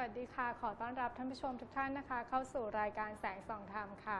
วัสดีค่ะ ขอต้อนรับท่านผู้ชมทุกท่านนะคะ เข้าสู่รายการแสงส่องธรรมค่ะ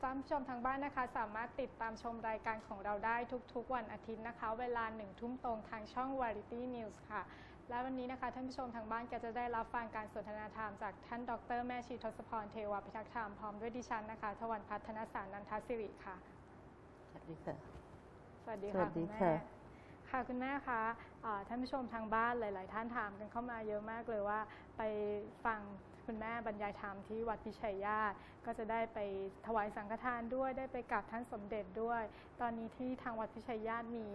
ท่านผู้ชมทางบ้านนะคะ สามารถติดตามชมรายการของเราได้ทุกๆ วันอาทิตย์นะคะ เวลาหนึ่งทุ่มตรงทางช่อง Variety News ค่ะ และวันนี้นะคะท่านผู้ชมทางบ้านก็จะได้รับฟังการสนทนาธรรมจากท่านดร แม่ชีทศพรเทวาพิทักษ์ธรรมพร้อมด้วยดิฉันนะคะทวันพัฒนสารนันทศิริค่ะสวัสดีค่ะสวัสดีสค่ะวัสดีคุณค่ะแม่ค่ะคุณแม่คะอ่าท่านผู้ชมทางบ้านหลาย ๆ ท่านถามกันเข้ามาเยอะมากเลยว่า ไปฟังคุณแม่บรรยายธรรมที่วัดพิชัยญาติก็จะได้ไปถวายสังฆทานด้วยได้ไปกราบท่านสมเด็จด้วย ตอนนี้ที่ทางวัดพิชัยญาติมี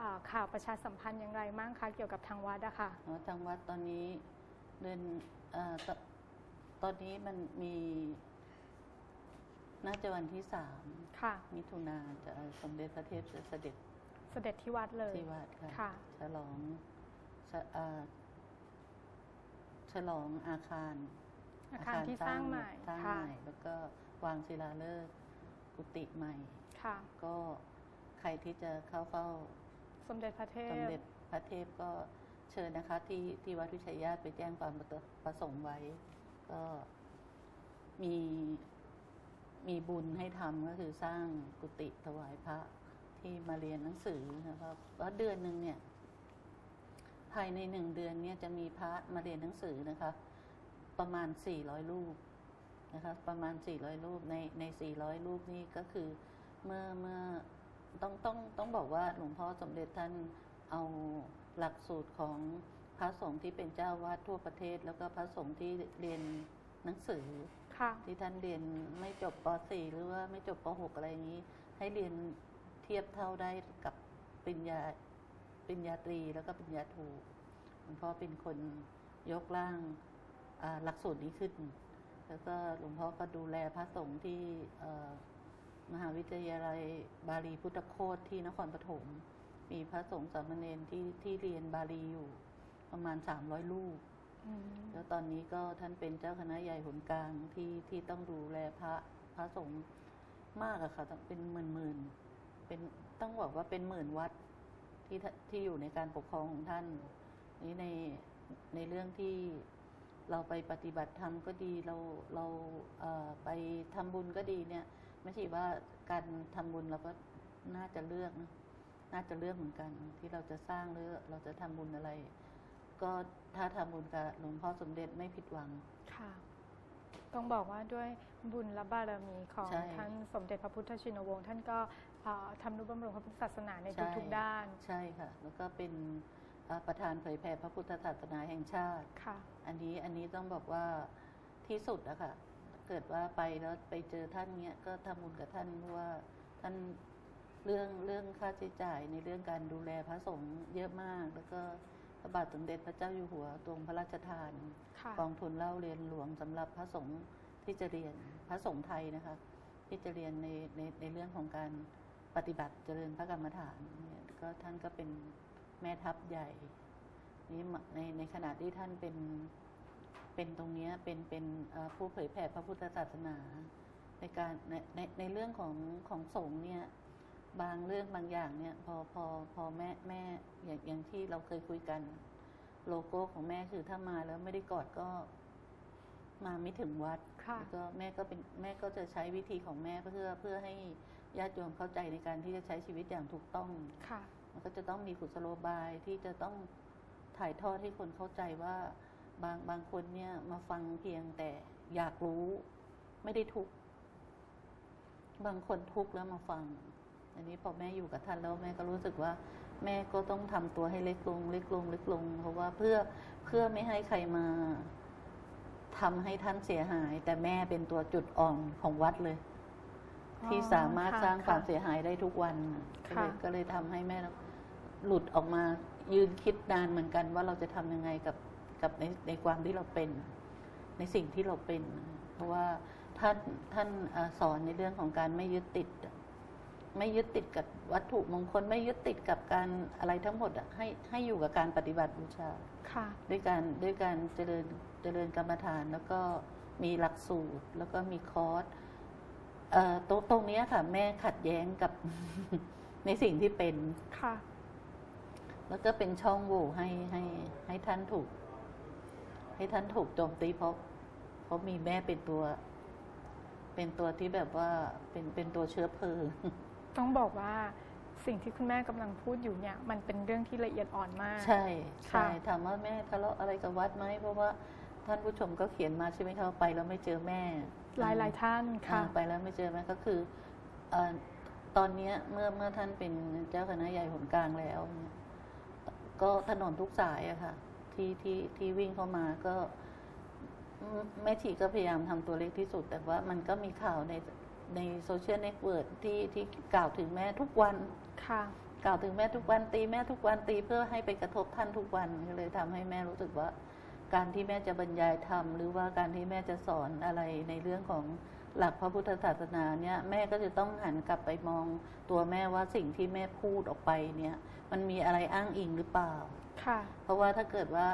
อ่าข่าวประชาสัมพันธ์อย่างไรบ้างคะเกี่ยวกับทางวัดอะค่ะอ๋อทางวัดตอนนี้เดือนเออตตอนนี้มันมีน่าจะวันที่สามค่ะมิถุนาจะสมเด็จพระเทพจะเสด็จเสด็จที่วัดเลยที่วัดค่ะค่ะฉลอง ฉะเอ่อฉลองอาคาร อาคารที่สร้างใหม่สร้างค่ะใหม่แล้วก็วางศิลาฤกษ์กุฏิใหม่ค่ะก็ใครที่จะเข้าเฝ้า สมเด็จพระเทพสมเด็จพระเทพก็เชิญนะคะ ที่ที่วัดวิชัยญาติไปแจ้งความประสงค์ไว้ ก็มีมีบุญให้ทำก็คือสร้างกุฏิถวายพระที่มาเรียนหนังสือนะครับแล้วเดือนหนึ่งเนี่ย ภายในหนึ่งเดือนเนี่ยจะมีพระมาเรียนหนังสือนะคะ ประมาณสี่ร้อยรูปนะคะ ประมาณสี่ร้อยรูปในในสี่ร้อยรูปนี่ก็คือเมื่อเมื่อต้องต้องต้องบอกว่าหลวงพ่อสมเด็จท่านเอาหลักสูตรของพระสงฆ์ที่เป็นเจ้าวาดทั่วประเทศ แล้วก็พระสงฆ์ที่เรียนหนังสือค่ะที่ท่านเรียนไม่จบป .4 หรือว่าไม่จบป .6 อะไรอย่างนี้ ให้เรียนเทียบเท่าได้กับปริญญา ปริญญาตรีแล้วก็ปริญญาโทหลวงพ่อเป็นคนยกร่างอ่าหลักสูตรนี้ขึ้น แล้วก็หลวงพ่อก็ดูแลพระสงฆ์ที่เอ่อมหาวิทยาลัยบาลีพุทธโคตที่นครปฐมมีพระสงฆ์สามเณรที่ที่เรียนบาลีอยู่ประมาณสามร้อยรูปอืมแล้วตอนนี้ก็ท่านเป็นเจ้าคณะใหญ่หนกลางที่ที่ต้องดูแลพระพระสงฆ์มากอะค่ะต้องเป็นหมื่นหมื่นๆเป็นต้องบอกว่าเป็นหมื่นวัด ที่ท่าที่อยู่ในการปกครองของท่านนี้ในในเรื่องที่เราไปปฏิบัติธรรมก็ดีเราเราเอ่อไปทำบุญก็ดีเนี่ย ไม่ใช่ว่าการทำบุญเราก็น่าจะเลือกนะน่าจะเลือกเหมือนกัน ที่เราจะสร้างหรือเราจะทำบุญอะไร ก็ถ้าทำบุญกับหลวงพ่อสมเด็จไม่ผิดหวังค่ะ ต้องบอกว่าด้วยบุญและบารมีของใช่ท่านสมเด็จพระพุทธชินวงศ์ท่านก็ เอ่อทำนุบำรุงพระพุทธศาสนาในใช่ทุกๆด้านใช่ค่ะ แล้วก็เป็นอ่าประธานเผยแผ่พระพุทธศาสนาแห่งชาติ ค่ะ อันนี้อันนี้ต้องบอกว่าที่สุดอะค่ะ เกิดว่าไปแล้วไปเจอท่านเนี้ยก็ทำบุญกับท่านเพราะว่าท่านเรื่องเรื่องค่าใช้จ่ายในเรื่องการดูแลพระสงฆ์เยอะมาก แล้วก็พระบาทสมเด็จพระเจ้าอยู่หัวตรงพระราชทานค่ะ กองทุนเล่าเรียนหลวงสำหรับพระสงฆ์ที่จะเรียนพระสงฆ์ไทยนะคะ ที่จะเรียนในในในเรื่องของการ ปฏิบัติเจริญพระกรรมฐานเนี่ยก็ท่านก็เป็นแม่ทัพใหญ่นี่ในในขณะที่ท่านเป็นเป็นตรงเนี้ยเป็นเป็นผู้เผยแผ่พระพุทธศาสนาในการในในในเรื่องของของสงฆ์เนี่ยบางเรื่องบางอย่างเนี่ยพอพอพอแม่แม่อย่างอย่างที่เราเคยคุยกัน โลโก้ของแม่คือถ้ามาแล้วไม่ได้กอดก็มาไม่ถึงวัดแล้วก็แม่ก็เป็นแม่ก็จะใช้วิธีของแม่เพื่อเพื่อให้ ญาติโยมเข้าใจในการที่จะใช้ชีวิตอย่างถูกต้องค่ะ มันก็จะต้องมีกุศโลบายที่จะต้องถ่ายทอดให้คนเข้าใจว่าบางบางคนเนี่ยมาฟังเพียงแต่อยากรู้ไม่ได้ทุกข์บางคนทุกข์แล้วมาฟัง อันนี้พอแม่อยู่กับท่านแล้วแม่ก็รู้สึกว่า แม่ก็ต้องทำตัวให้เล็กลง เล็กลง เล็กลง เพราะว่าเพื่อเพื่อไม่ให้ใครมาทำให้ท่านเสียหาย แต่แม่เป็นตัวจุดอ่อนของวัดเลยอ๋อ ที่สามารถค่ะสร้างความค่ะเสียหายได้ทุกวันก็เลยค่ะก็เลยทำให้แม่หลุดออกมายืนคิดนานเหมือนกันว่าเราจะทำยังไงกับกับในในความที่เราเป็น ในสิ่งที่เราเป็น เพราะว่าท่านท่านเอ่อสอนในเรื่องของการไม่ยึดติด ไม่ยึดติดกับวัตถุมงคล ไม่ยึดติดกับการอะไรทั้งหมดอะให้ให้อยู่กับการปฏิบัติบูชาค่ะด้วยการด้วยการเจริญเจริญกรรมฐาน แล้วก็มีหลักสูตร แล้วก็มีคอร์สเอ่อ ตรงตรงเนี้ยค่ะ แม่ขัดแย้งกับ ในสิ่งที่เป็นค่ะ แล้วก็เป็นช่องโหว่ให้ให้ ให้ท่านถูก ให้ท่านถูกโจมตีเพราะเพราะมีแม่เป็นตัว เป็นตัวที่แบบว่าเป็นเป็นตัวเชื้อเพลิงต้องบอกว่าสิ่งที่คุณแม่กำลังพูดอยู่เนี่ย มันเป็นเรื่องที่ละเอียดอ่อนมาก ใช่ใช่ค่ะถามว่าแม่ทะเลาะอะไรกับวัดไหมเพราะว่าท่านผู้ชมก็เขียนมาใช่ไหมคะว่าไปแล้วไม่เจอแม่ หลายหลายๆท่านค่ะอ่าไปแล้วไม่เจอแม่ก็คือเอ่อตอนเนี้ยเมื่อเมื่อท่านเป็นเจ้าคณะใหญ่หนกลางแล้วเนี่ยก็ถนนทุกสายอะค่ะ ที่ที่ที่วิ่งเข้ามาก็อืมแม่ชีก็พยายามทำตัวเล็กที่สุด แต่ว่ามันก็มีข่าวในในโซเชียลเน็ตเวิร์ที่ที่กล่าวถึงแม่ทุกวันค่ะ กล่าวถึงแม่ทุกวันตีแม่ทุกวันตีเพื่อให้ไปกระทบท่านทุกวันก็เลยทำให้แม่รู้สึกว่า การที่แม่จะบรรยายธรรมหรือว่าการที่แม่จะสอนอะไรในเรื่องของหลักพระพุทธศาสนาเนี่ยแม่ก็จะต้องหันกลับไปมองตัวแม่ว่าสิ่งที่แม่พูดออกไปเนี่ยมันมีอะไรอ้างอิงหรือเปล่า ค่ะ เพราะว่าถ้าเกิดว่า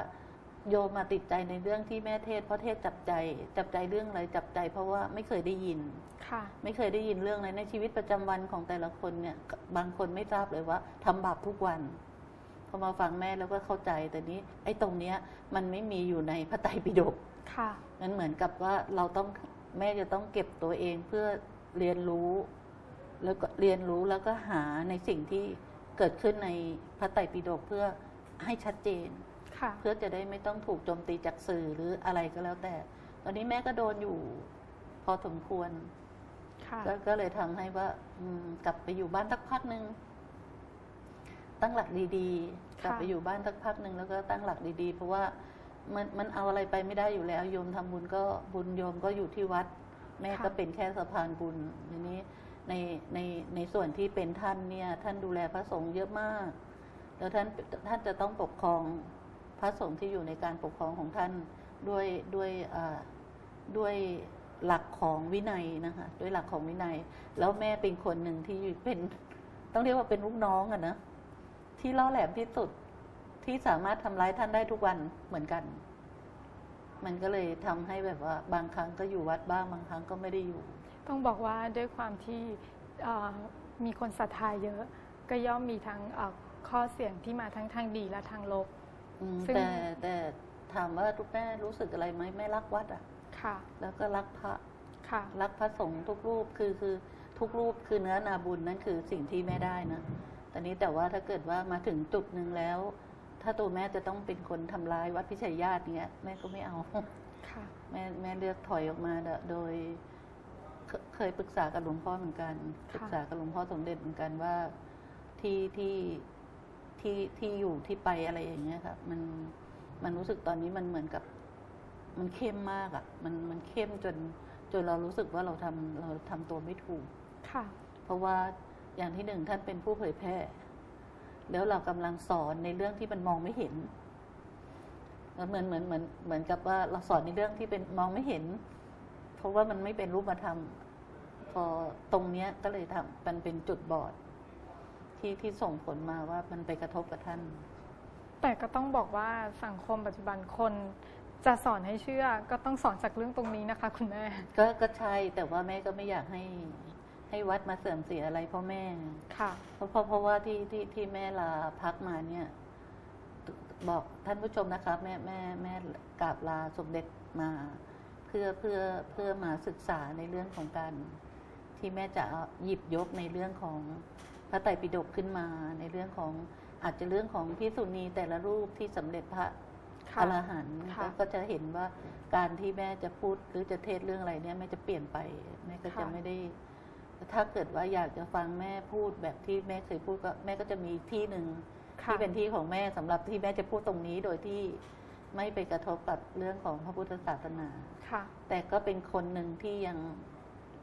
โยมมาติดใจในเรื่องที่แม่เทศน์เพราะเทศน์จับใจ จับใจเรื่องอะไรจับใจ เพราะว่าไม่เคยได้ยิน ค่ะ ไม่เคยได้ยินเรื่องอะไรในชีวิตประจำวันของแต่ละคนเนี่ยบางคนไม่ทราบเลยว่าทำบาปทุกวัน พอมาฟังแม่แล้วก็เข้าใจแต่นี้ ไอ้ตรงเนี้ยมันไม่มีอยู่ในพระไตรปิฎกค่ะมันเหมือนกับว่าเราต้องแม่จะต้องเก็บตัวเองเพื่อเรียนรู้ แล้วก็เรียนรู้แล้วก็หาในสิ่งที่เกิดขึ้นในพระไตรปิฎกเพื่อให้ชัดเจน ค่ะเพื่อจะได้ไม่ต้องถูกโจมตีจากสื่อหรืออะไรก็แล้วแต่ ตอนนี้แม่ก็โดนอยู่ พอสมควรค่ะ ก็ก็เลยทำให้ว่าอืมกลับไปอยู่บ้านสักพักหนึ่ง ตั้งหลักดีๆ กลับไปอยู่บ้านสักพักหนึ่งแล้วก็ตั้งหลักดีๆ เพราะว่ามันมันเอาอะไรไปไม่ได้อยู่แล้วโยมทำบุญก็บุญโยมก็อยู่ที่วัด แม่ก็เป็นแค่สะพานบุญทีนี้ในในในส่วนที่เป็นท่านเนี่ยท่านดูแลพระสงฆ์เยอะมาก แล้วท่านท่านจะต้องปกครองพระสงฆ์ที่อยู่ในการปกครองของท่านด้วยด้วยอ่าด้วยหลักของวินัยนะคะด้วยหลักของวินัย แล้วแม่เป็นคนหนึ่งที่เป็นต้องเรียกว่าเป็นลูกน้องอะนะ ที่ล่อแหลมที่สุดที่สามารถทำร้ายท่านได้ทุกวันเหมือนกัน มันก็เลยทำให้แบบว่า บางครั้งก็อยู่วัดบ้างบางครั้งก็ไม่ได้อยู่ ต้องบอกว่าด้วยความที่เอ่อมีคนศรัทธาเยอะ ก็ย่อมมีทั้งเอ่อข้อเสียงที่มาทั้งทางดีและทางลบอืมซึ่งแต่แต่ถามว่าทุกแม่รู้สึกอะไรไหมแม่รักวัดอะค่ะ แล้วก็รักพระ ค่ะ รักพระสงฆ์ทุกรูปคือคือทุกรูปคือเนื้อนาบุญนั่นคือสิ่งที่แม่ได้นะ แต่นี้แต่ว่าถ้าเกิดว่ามาถึงจุดหนึ่งแล้ว ถ้าตัวแม่จะต้องเป็นคนทำร้ายวัดพิชัยญาติเนี้ยแม่ก็ไม่เอาค่ะแม่แม่เลือกถอยออกมาโดโดยเคเคยปรึกษากับหลวงพ่อเหมือนกันค่ะปรึกษากับหลวงพ่อสมเด็จเหมือนกันว่าที่ที่ที่ที่อยู่ที่ไปอะไรอย่างเงี้ยครับมันมันรู้สึกตอนนี้มันเหมือนกับ มันเข้มมากอะ่ะ มันมันเข้มจนจนเรารู้สึกว่าเราทำเราทำตัวไม่ถูกค่ะ เพราะว่า อย่างที่หนึ่งท่านเป็นผู้เผยแพร่ แล้วเรากำลังสอนในเรื่องที่มันมองไม่เห็นแล้วเหมือนเหมือนเหมือนเหมือนกับว่าเราสอนในเรื่องที่เป็นมองไม่เห็น เพราะว่ามันไม่เป็นรูปธรรมพอตรงเนี้ยก็เลยทำมันเป็นจุดบอด ที่ที่ส่งผลมาว่ามันไปกระทบกับท่าน แต่ก็ต้องบอกว่าสังคมปัจจุบันคนจะสอนให้เชื่อก็ต้องสอนจากเรื่องตรงนี้นะคะ คุณแม่ ก็ก็ใช่แต่ว่าแม่ก็ไม่อยากให้ ให้วัดมาเสื่อมเสียอะไรเพราะแม่ค่ะเพราะเพราะเพราะว่าที่ที่ที่แม่ลาพักมาเนี่ย บอกท่านผู้ชมนะคะแม่แม่แม่กราบลาสมเด็จมา เพื่อเพื่อเพื่อมาศึกษาในเรื่องของการที่แม่จะเอาหยิบยกในเรื่องของพระไตรปิฎกขึ้นมาในเรื่องของอาจจะเรื่องของพิสุณีแต่ละรูปที่สำเร็จพระค่ะอรหันต์ค่ะก็จะเห็นว่าการที่แม่จะพูดหรือจะเทศเรื่องอะไรเนี่ยแม่จะเปลี่ยนไปแม่ก็จะค่ะไม่ได้ ถ้าเกิดว่าอยากจะฟังแม่พูดแบบที่แม่เคยพูดก็แม่ก็จะมีที่หนึ่งค่ะที่เป็นที่ของแม่สำหรับที่แม่จะพูดตรงนี้โดยที่ไม่ไปกระทบกับเรื่องของพระพุทธศาสนาค่ะ แต่ก็เป็นคนหนึ่งที่ยัง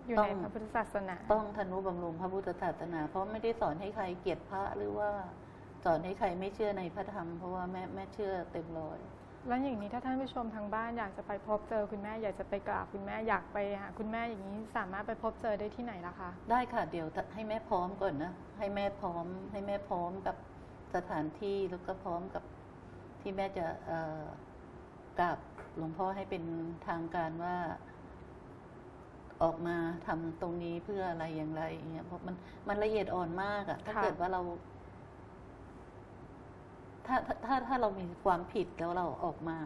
อยู่ต้ในองพระพุทธศาสนา ต้องทนุบำรุงพระพุทธศาสนา เพราะไม่ได้สอนให้ใครเกลียดพระหรือว่าสอนให้ใครไม่เชื่อในพระธรรม เพราะว่าแม่แม่เชื่อเต็มร้อย แล้วอย่างนี้ถ้าท่านผู้ชมทางบ้านอยากจะไปพบเจอคุณแม่อยากจะไปกราบคุณแม่อยากไปหาคุณแม่อย่างนี้สามารถไปพบเจอได้ที่ไหนล่ะคะได้ค่ะเดี๋ยวให้แม่พร้อมก่อนนะให้แม่พร้อม ให้แม่พร้อมกับสถานที่แล้วก็พร้อมกับที่แม่จะกราบหลวงพ่อให้เป็นทางการว่าออกมาทำตรงนี้เพื่ออะไรอย่างไรเงี้ยเพราะมันมันละเอียดอ่อนมากอะถ้าเกิดว่าเรา ถ้าถ้าถ้าถ้าเรามีความผิดแล้วเราออกมา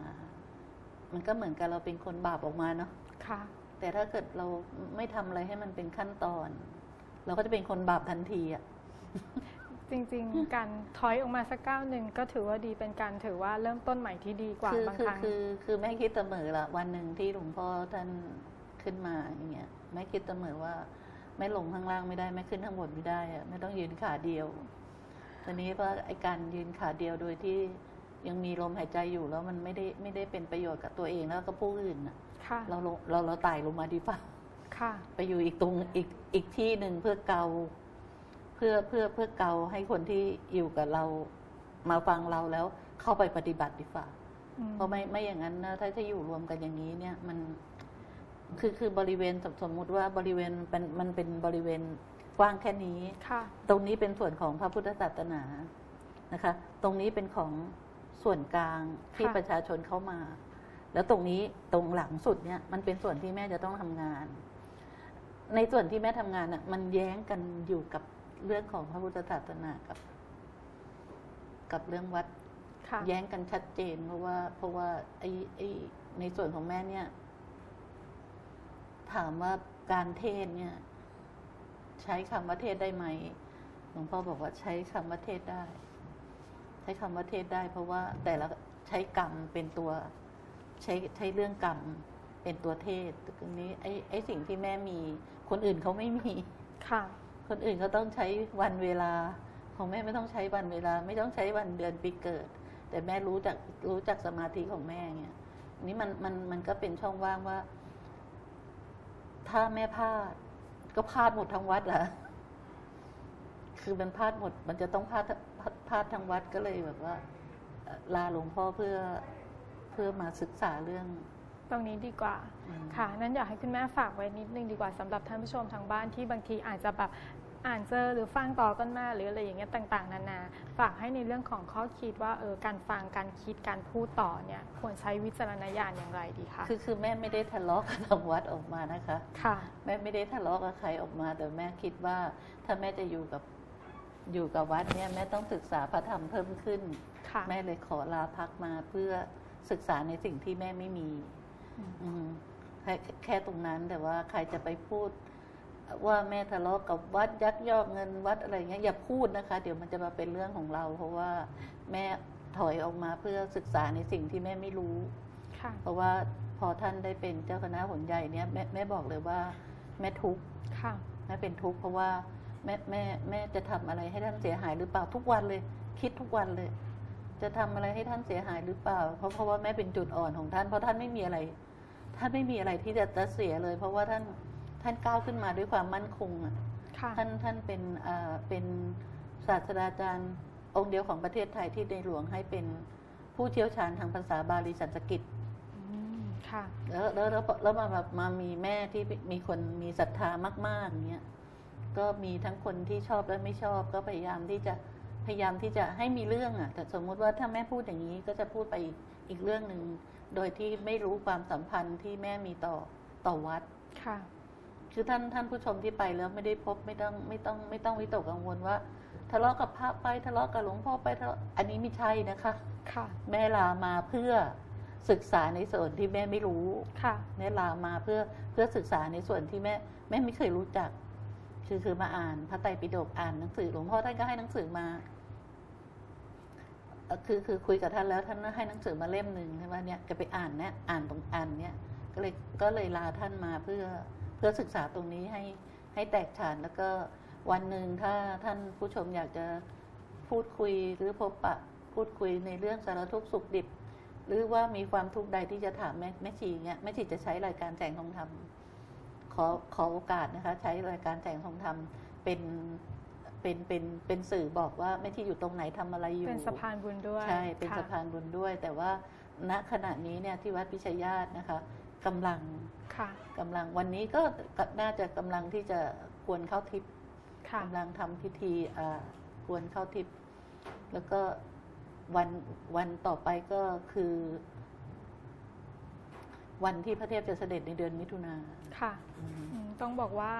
มันก็เหมือนกับเราเป็นคนบาปออกมาเนาะค่ะ แต่ถ้าเกิดเราไม่ทำอะไรให้มันเป็นขั้นตอน เราก็จะเป็นคนบาปทันทีอะจริงๆ การถอยออกมาสักก้าวหนึ่งก็ถือว่าดีเป็นการถือว่าเริ่มต้นใหม่ที่ดีกว่าคืบางคืครั้งคือ คือแม่คิดเสมอละวันหนึ่งที่หลวงพ่อท่านขึ้นมาอย่างเงี้ยแม่คิดเสมอว่าแม่ลงข้างล่างไม่ได้แม่ขึ้นข้างบนไม่ได้อะแม่ต้องยืนขาเดียว ตอนนี้ว่าไอการยืนขาเดียวโดยที่ยังมีลมหายใจอยู่แล้วมันไม่ได้ไม่ได้เป็นประโยชน์กับตัวเองแล้วก็ผู้อื่นน่ะค่ะ เราลงเราเราไต่ลงมาดีป่ะค่ะ ไปอยู่อีกตรงอีกอีกที่หนึ่งเพื่อเกา เพื่อเพื่อเพื่อเกาให้คนที่อยู่กับเรามาฟังเราแล้วเข้าไปปฏิบัติดีกว่าอืมเพราะไม่ไม่อย่างนั้นนะถ้าจะอยู่รวมกันอย่างนี้เนี่ยมัน คือคือบริเวณสมสมมุติว่าบริเวณเป็นมันเป็นบริเวณก ว้างแค่นี้ค่ะตรงนี้เป็นส่วนของพระพุทธศาสนานะคะ ตรงนี้เป็นของส่วนกลางที่ค่ะประชาชนเข้ามา แล้วตรงนี้ตรงหลังสุดเนี่ยมันเป็นส่วนที่แม่จะต้องทำงาน ในส่วนที่แม่ทำงานน่ะ มันแย้งกันอยู่กับเรื่องของพระพุทธศาสนากับ กับเรื่องวัดค่ะแย้งกันชัดเจน เพราะว่า เพราะว่าไอ้ไอ้ในส่วนของแม่เนี่ย ถามว่าการเทศเนี่ย ใช้คำว่าเทศได้ไหมหลวงพ่อบอกว่าใช้คำว่าเทศได้ ใช้คำว่าเทศได้ เพราะว่าแต่ละใช้กรรมเป็นตัวใช้ใช้เรื่องกรรมเป็นตัวเทศตรงนี้ไอ้ไอ้สิ่งที่แม่มี คนอื่นเขาไม่มีค่ะ คนอื่นเขาต้องใช้วันเวลา ของแม่ไม่ต้องใช้วันเวลา ไม่ต้องใช้วันเดือนปีเกิด แต่แม่รู้จักรู้จักสมาธิของแม่เนี่ยอันนี้มันมันมันก็เป็นช่องว่างว่า ถ้าแม่พลาด ก็พลาดหมดทั้งวัดอะคือมันพลาดหมด มันจะต้องพลาดพลาดพลาดทั้งวัดก็เลยแบบว่าเอ่อลาหลวงพ่อเพื่อเพื่อมาศึกษาเรื่อง ตรงนี้ดีกว่าอืมค่ะ นั้นอยากให้คุณแม่ฝากไว้นิดนึงดีกว่าสำหรับท่านผู้ชมทางบ้านที่บางทีอาจจะแบบ อ่านเจอหรือฟังต่อกันมาหรืออะไรอย่างเงี้ยต่างๆ นานา ฝากให้ในเรื่องของข้อคิดว่าเออการฟังการคิดการพูดต่อเนี่ยควรใช้วิจารณญาณอย่างไรดีคะคือคือแม่ไม่ได้ทะเลาะกับทางวัดออกมานะคะค่ะแม่ไม่ได้ทะเลาะกับใครออกมา แต่แม่คิดว่าถ้าแม่จะอยู่กับอยู่กับวัดเนี่ยแม่ต้องศึกษาพระธรรมเพิ่มขึ้นค่ะแม่เลยขอลาพักมาเพื่อศึกษาในสิ่งที่แม่ไม่มีอืมอืมแค่แค่ตรงนั้นแต่ว่าใครจะไปพูด ว่าแม่ทะเลาะกับวัดยักยอกเงินวัดอะไรเงี้ยอย่าพูดนะคะ เดี๋ยวมันจะมาเป็นเรื่องของเรา เพราะว่าแม่ถอยออกมาเพื่อศึกษาในสิ่งที่แม่ไม่รู้ค่ะเพราะว่าพอท่านได้เป็นเจ้าคณะหนใหญ่เนี่ยแม่แม่บอกเลยว่า แม่ทุกข์ค่ะแม่เป็นทุกข์เพราะว่าแม่แม่แม่จะทำอะไรให้ท่านเสียหายหรือเปล่าทุกวันเลย คิดทุกวันเลย จะทำอะไรให้ท่านเสียหายหรือเปล่า เพราะเพราะว่าแม่เป็นจุดอ่อนของท่านเพราะท่านไม่มีอะไร ท่านไม่มีอะไรที่จะจะเสียเลย เพราะว่าท่าน ท่านก้าวขึ้นมาด้วยความมั่นคงอะค่ะท่านท่านเป็นอ่าเป็นศาสตราจารย์องค์เดียวของประเทศไทยที่ในหลวงให้เป็นผู้เชี่ยวชาญทางภาษาบาลีสันสกฤตอืมค่ะแล้วแล้วแล้วแล้วมาแบบมามีแม่ที่มีคนมีศรัทธามากๆอย่างเงี้ยก็มีทั้งคนที่ชอบและไม่ชอบก็พยายามที่จะพยายามที่จะให้มีเรื่องอะ แต่สมมุติว่าถ้าแม่พูดอย่างนี้ก็จะพูดไปอีกอีกเรื่องหนึ่งโดยที่ไม่รู้ความสัมพันธ์ที่แม่มีต่อต่อวัดค่ะ คือท่านท่านผู้ชมที่ไปแล้วไม่ได้พบไม่ต้องไม่ต้องไม่ต้องวิตกกังวลว่า ทะเลาะกับพระไปทะเลาะกับหลวงพ่อไปทะเลาะอันนี้ไม่ใช่นะคะ ค่ะ แม่ลามาเพื่อศึกษาในส่วนที่แม่ไม่รู้ค่ะแม่ลามาเพื่อเพื่อศึกษาในส่วนที่แม่แม่ไม่เคยรู้จัก คือคือมาอ่านพระไตรปิฎกอ่านหนังสือหลวงพ่อท่านก็ให้หนังสือมาเอ่อคือคือคุยกับท่านแล้วท่านให้หนังสือมาเล่มหนึ่งใช่ไหมเนี่ยจะไปอ่านเนี่ยอ่านตรงอ่านเนี่ยก็เลยก็เลยลาท่านมาเพื่อเพื่อศึกษาตรงนี้ให้ให้แตกฉานแล้วก็วันหนึ่งถ้าท่านผู้ชมอยากจะพูดคุยหรือพบปะพูดคุยในเรื่องสารทุกข์สุขดิบ หรือว่ามีความทุกข์ใดที่จะถามแม่แม่ชีเนี่ยแม่ชีจะใช้รายการแสงทองธรรมขอขอโอกาสนะคะ ใช้รายการแสงทองธรรมเป็นเป็นเป็นเป็นสื่อบอกว่าแม่ชีอยู่ตรงไหนทำอะไรอยู่ เป็นสะพานบุญด้วยใช่เป็นค่ะสะพานบุญด้วย แต่ว่าณขณะนี้เนี่ยที่วัดพิชยญาตนะคะกำลัง ค่ะกำลังวันนี้ก็น่าจะกำลังที่จะควรเข้าทิพย์ค่ะ กำลังทำพิธีอ่าควรเข้าทิพย์แล้วก็วันวันต่อไปก็คือ วันที่พระเทพจะเสด็จในเดือนมิถุนาค่ะ อืมอืมต้องบอกว่า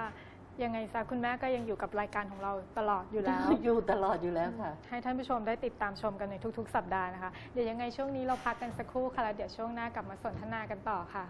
ยังไงซะคุณแม่ก็ยังอยู่กับรายการของเราตลอดอยู่แล้ว อยู่ตลอดอยู่แล้วค่ะ ให้ท่านผู้ชมได้ติดตามชมกันในทุก ๆ สัปดาห์นะคะ เดี๋ยวยังไงช่วงนี้เราพักกันสักครู่ค่ะแล้วเดี๋ยวช่วงหน้ากลับมาสนทนากันต่อค่ะ